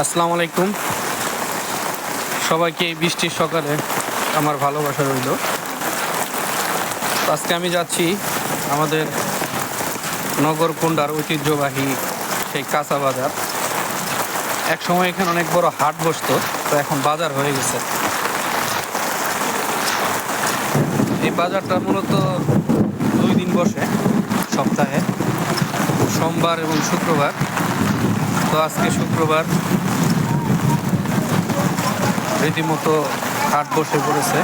আসসালামু আলাইকুম। সবাইকে এই বৃষ্টির সকালে আমার ভালোবাসা রইল। আজকে আমি যাচ্ছি আমাদের নগরকুন্ডার ঐতিহ্যবাহী সেই কাঁচা বাজার। এক সময় এখানে অনেক বড় হাট বসতো, তো এখন বাজার হয়ে গেছে। এই বাজারটা মূলত দুই দিন বসে, সপ্তাহে, সোমবার এবং শুক্রবার। তো আজকে শুক্রবার রীতিমতো হাট বসে পড়েছে।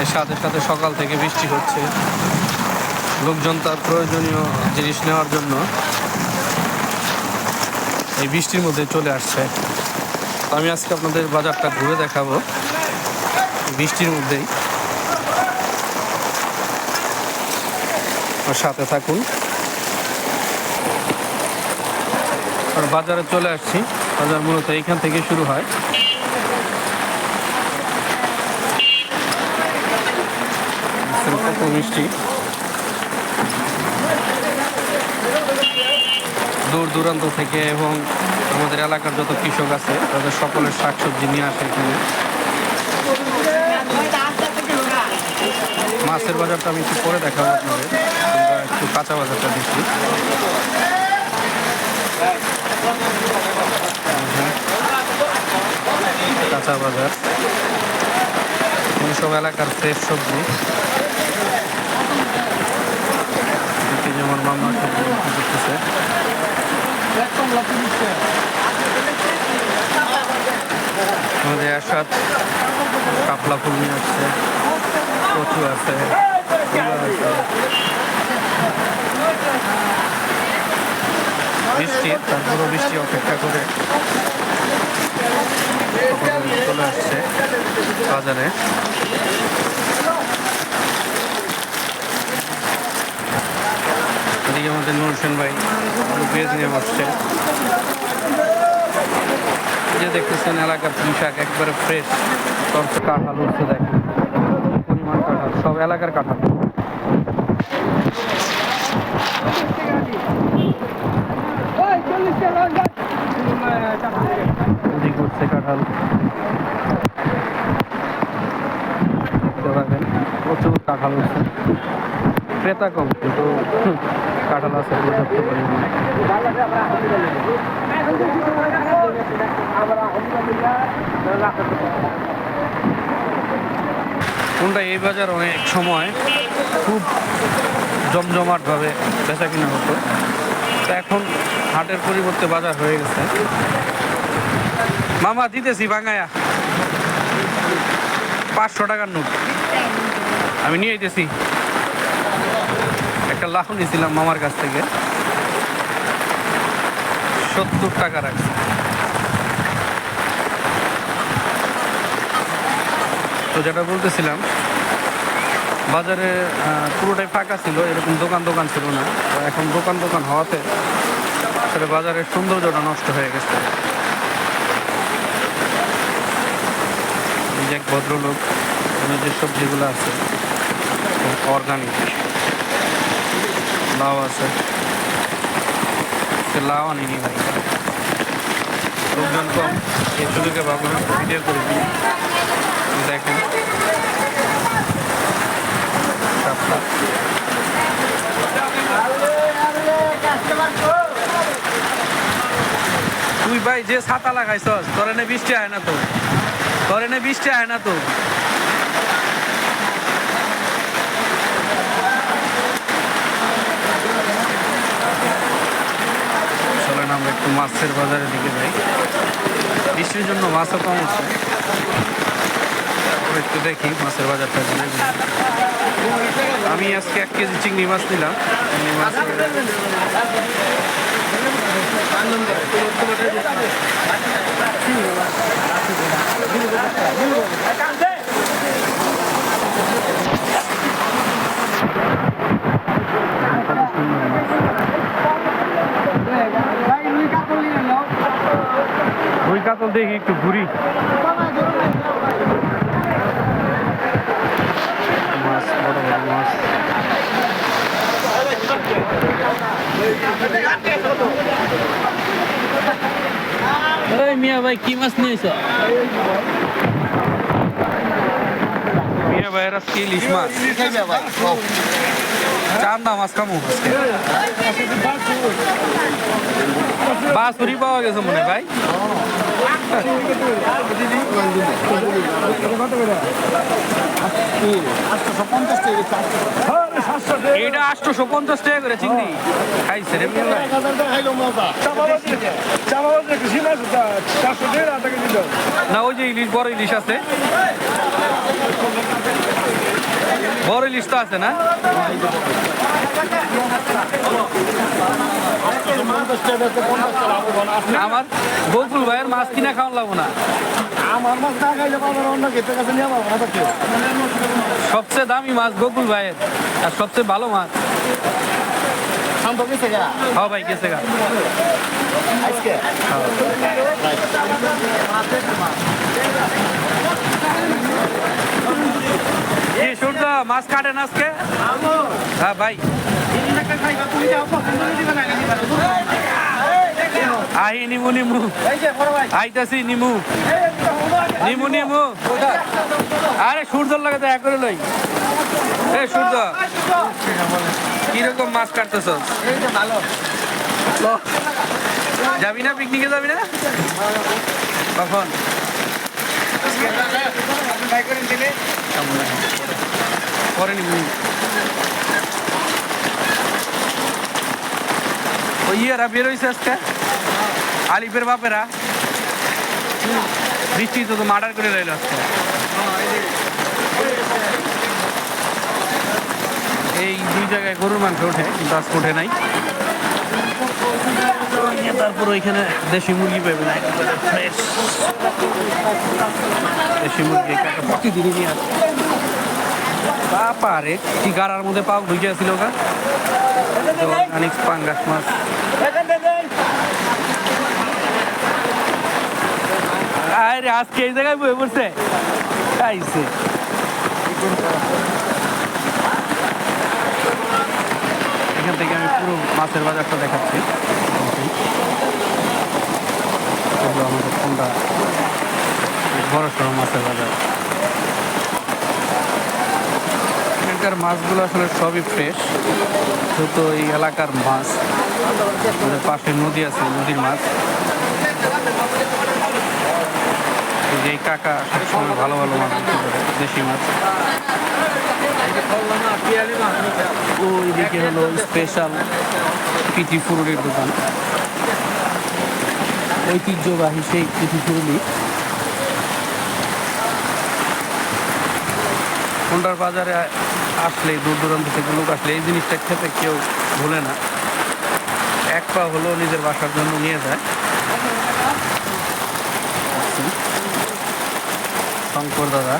এর সাথে সাথে সকাল থেকে বৃষ্টি হচ্ছে। লোকজন তার প্রয়োজনীয় জিনিস নেওয়ার জন্য এই বৃষ্টির মধ্যে চলে আসছে। আমি আজকে আপনাদের বাজারটা ঘুরে দেখাবো বৃষ্টির মধ্যেই। সাথে থাকুন। আর বাজারে চলে আসছি। বাজার মূলত এইখান থেকে শুরু হয়। কত মিষ্টি। দূর দূরান্ত থেকে এবং আমাদের এলাকার যত কৃষক আছে, তাদের সকলের শাকসবজি নিয়ে আসে এখানে। মাছের বাজারটা আমি একটু পরে দেখাবো আপনাদের। একটু কাঁচা বাজারটা দেখি। কাঁচা বাজার। এই সব এলাকার ফ্রেশ সবজি। যেমন মামা করতেছে। কাপলা ফুল নিয়ে আসছে। কচু আছে বৃষ্টি, তারপরও বৃষ্টি অপেক্ষা করে। চলে আসছে বাজারে। আমাদের নুর হোসেন ভাই পেঁয়াজ নিয়ে বসছে যে দেখতেছেন এলাকার পোশাক, একবারে ফ্রেশ সব কাঁঠাল উঠছে দেখেন। পরিমাণ কাঁঠাল, সব এলাকার কাঁঠাল। কাঁঠাল। প্রচুর কাঁঠাল উঠছে। ক্রেতা কম, কিন্তু কাঁঠাল আছে পর্যাপ্ত পরিমাণে কোনটা এই বাজার অনেক সময় খুব জমজমাটভাবে বেচা কিনা হতো। তো এখন হাটের পরিবর্তে বাজার হয়ে গেছে। মামা, দিতেছি বাঙ্গায়া পাঁচশো টাকার নোট। আমি নিয়ে যেতেছি লাভ নিয়েছিলাম মামার কাছ থেকে। সত্তর টাকা রাখছে। তো যেটা বলতেছিলাম, বাজারে পুরোটাই ফাঁকা ছিল, এরকম দোকান দোকান ছিল না। এখন দোকান দোকান হওয়াতে আসলে বাজারের সৌন্দর্যটা নষ্ট হয়ে গেছে। এক ভদ্রলোক যে সবজিগুলো আছে অর্গানিক লাউ আছে। লাউ আনিনি ভাই। লোকজন কম। এই সুযোগে ভাবলাম ভিডিও করে দিই। দেখেন। তুই ভাই যে ছাতা লাগাইছস, তোর এনে বৃষ্টি আয় না তো? তোর এনে বৃষ্টি আয় না তো? আমরা একটু মাছের বাজারের দিকে যাই। বৃষ্টির জন্য মাছও কম হচ্ছে। একটু দেখি মাছের বাজারটা। আমি আজকে এক কেজি চিংড়ি মাছ নিলাম। চিংড়ি মাছ কত দেখি একটু ঘুরি মাছ বড় বড় মাছ এই মিয়া ভাই কি মাছ নিয়েছ মিয়া ভাইয়ের আজকে ইলিশ মাছ চান্দা মাছ কামু আজকে বাসুরি পাওয়া গেছে মনে ভাই। এটা আটশোশো পঞ্চাশ টাকা করে চিংড়ি। খাইছে রে না, ওই যে ইলিশ, বড় ইলিশ আছে। বড় ইলিশ তো আছে না? আমার বকুল ভাইয়ের মাছ কিনা খাওয়া লাগবো না। আমার মাছ না খাইলে বাবার অন্য ক্ষেত্রে কাছে নিয়ে পাবো না সবচেয়ে দামি মাছ বকুল ভাইয়ের আর সবচেয়ে ভালো মাছ। শান্ত গেছে গা। হ্যাঁ ভাই গেছে গা। আজকে এ সূর্য মাছ কাটেন আজকে? হ্যাঁ ভাই। আহি নিমু নিমু। আইতাছি, নিমু। নিমু নিমু। আরে, সূর্যর লাগে দেখা করে লই। এ, সূর্য। কীরকম মাছ কাটতেছ? যাবি না পিকনিকে যাবি না? কখন? পরে নিবি ওই ইয়েরা বেরোইছে আজকে। আলিপের বাপেরা। বৃষ্টি তো মার্ডার করে রইল আজকে। এই দুই জায়গায় গরুর মাংস ওঠে কিন্তু আজকে ওঠে নাই। তারপর ওইখানে দেশি মুরগি পাবে না দেশি মুরগি প্রতিদিনই নিয়ে আসে পারে কি গাড়ার মধ্যে পাও ঢুকে আসছিল ওটা অনেক পাঙ্গাস মাছ। আরে, আজকে এই জায়গায় বয়ে পড়ছে? খাইছে এখান থেকে আমি পুরো মাছের বাজারটা দেখাচ্ছি। আমাদের কোনটা বড় সড়ো মাছের বাজার। এখানকার মাছগুলো আসলে সবই ফ্রেশ যেহেতু এই এলাকার মাছ। আমাদের পাশে নদী আছে, নদীর মাছ। যে কাকা সবসময় ভালো ভালো মাছ দেশি মাছ। ওইদিকে হলো স্পেশাল পিঠি ফুরুলির দোকান। ঐতিহ্যবাহী সেই পিঠি ফুরুলি। কোনটার বাজারে আসলে দূর দূরান্ত থেকে লোক আসলে এই জিনিসটা খেতে কেউ ভুলে না। এক পা হলেও নিজের বাসার জন্য নিয়ে যায়। শঙ্কর দাদা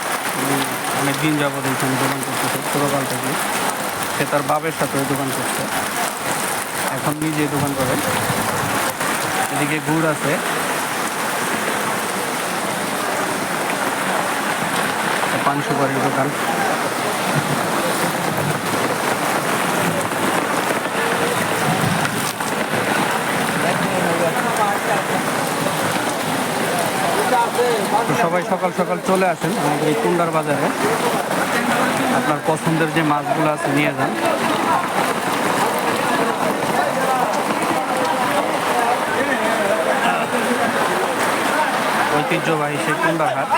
অনেক দিন যাবত এইখানে দোকান করতেছে, ছোটোকাল থেকে। সে তার বাপের সাথে দোকান করছে। এখন নিজে দোকান করে। এদিকে গুড় আছে। পান সুপারির দোকান। সবাই সকাল সকাল চলে আসেন আমাদের এই কুন্ডার বাজারে। আপনার পছন্দের যে মাছগুলো আছে নিয়ে যান। ঐতিহ্যবাহী সেই কুন্ডার হাট।